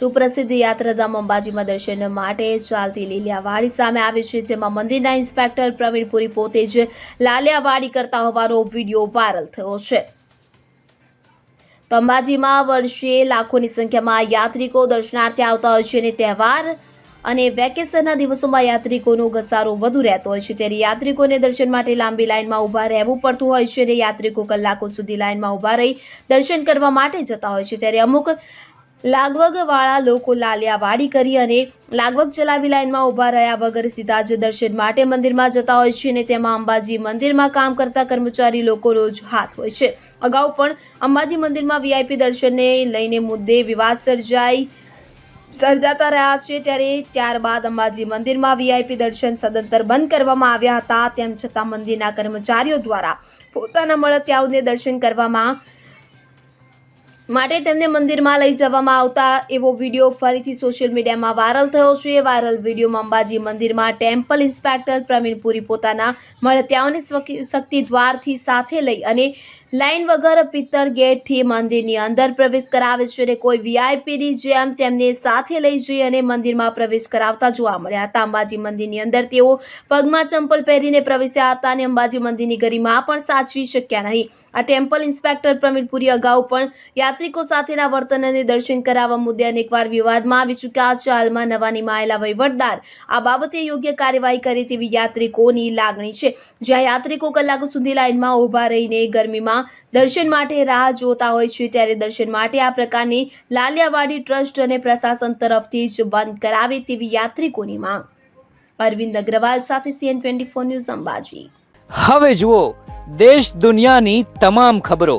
સુપ્રસિદ્ધ યાત્રાધામ અંબાજીમાં દર્શન માટે ચાલતી લીલિયાવાડી સામે આવી છે, જેમાં મંદિરના ઇન્સ્પેક્ટર પ્રવીણપુરી પોતે જ લાલિયાવાડી કરતા હોવાનો વીડિયો વાયરલ થયો છે. અંબાજીમાં વર્ષે લાખોની સંખ્યામાં યાત્રિકો દર્શનાર્થે આવતા હોય છે અને તહેવાર અને વેકેશનના દિવસોમાં યાત્રિકોનો ઘસારો વધુ રહેતો હોય છે. ત્યારે યાત્રિકોને દર્શન માટે લાંબી લાઇનમાં ઊભા રહેવું પડતું હોય છે અને યાત્રિકો કલાકો સુધી લાઇનમાં ઊભા રહી દર્શન કરવા માટે જતા હોય છે. ત્યારે અમુક લાગવગ વાળા લોકો લાલિયાવાડી કરી અને લાગવગ ચલાવી લાઇનમાં ઊભા રહ્યા વગર સીધા જ દર્શન માટે મંદિરમાં જતા હોય છે અને તેમાં અંબાજી મંદિરમાં કામ કરતા કર્મચારી લોકો રોજ હાથ હોય છે. અગાઉ પણ અંબાજી મંદિરમાં વીઆઈપી દર્શનને લઈને મુદ્દે વિવાદ સર્જાઈ સર્જાતા રહ્યા છે. ત્યારે ત્યારબાદ અંબાજી મંદિરમાં વીઆઈપી દર્શન સદંતર બંધ કરવામાં આવ્યા હતા. તેમ છતાં મંદિરના કર્મચારીઓ દ્વારા પોતાના મળતિયાઓને દર્શન કરવામાં માટે તેમને મંદિરમાં લઈ જવામાં આવતા એવો વીડિયો ફરીથી સોશિયલ મીડિયામાં વાયરલ થયો છે. વાયરલ વિડીયોમાં અંબાજી મંદિરમાં ટેમ્પલ ઇન્સ્પેક્ટર પ્રવીણ પુરી પોતાના મળતિયાઓને શક્તિ દ્વારથી સાથે લઈ અને લાઈન વગર પિત્તળ ગેટથી મંદિરની અંદર પ્રવેશ કરાવે છે અને કોઈ વીઆઈપીની જેમ તેમને સાથે લઈ જઈ અને મંદિરમાં પ્રવેશ કરાવતા જોવા મળ્યા હતા. અંબાજી મંદિરની અંદર તેઓ પગમાં ચંપલ પહેરીને પ્રવેશ્યા હતા અને અંબાજી મંદિરની ગરિમા પણ સાચવી શક્યા નહીં. આ ટેમ્પલ ઇન્સ્પેક્ટર પ્રવીણ પુરી અગાઉ પણ યાત્રિકો સાથેના વર્તન અને દર્શન કરાવવા મુદ્દે અનેકવાર વિવાદમાં આવી ચૂક્યા છે. હાલમાં નવા નિમાયેલા વહીવટદાર આ બાબતે યોગ્ય કાર્યવાહી કરે તેવી યાત્રિકોની લાગણી છે. જ્યાં યાત્રિકો કલાકો સુધી લાઇનમાં ઊભા રહીને ગરમીમાં દર્શન માટે રાહ જોતા હોય છે, ત્યારે દર્શન માટે આ પ્રકારની લાલિયાવાડી ટ્રસ્ટ અને પ્રશાસન તરફથી જ બંધ કરાવે તેવી યાત્રિકોની માંગ. અરવિંદ અગ્રવાલ સાથે CN twenty four news Ambaji. હવે જુઓ, દેશ દુનિયાની તમામ ખબરો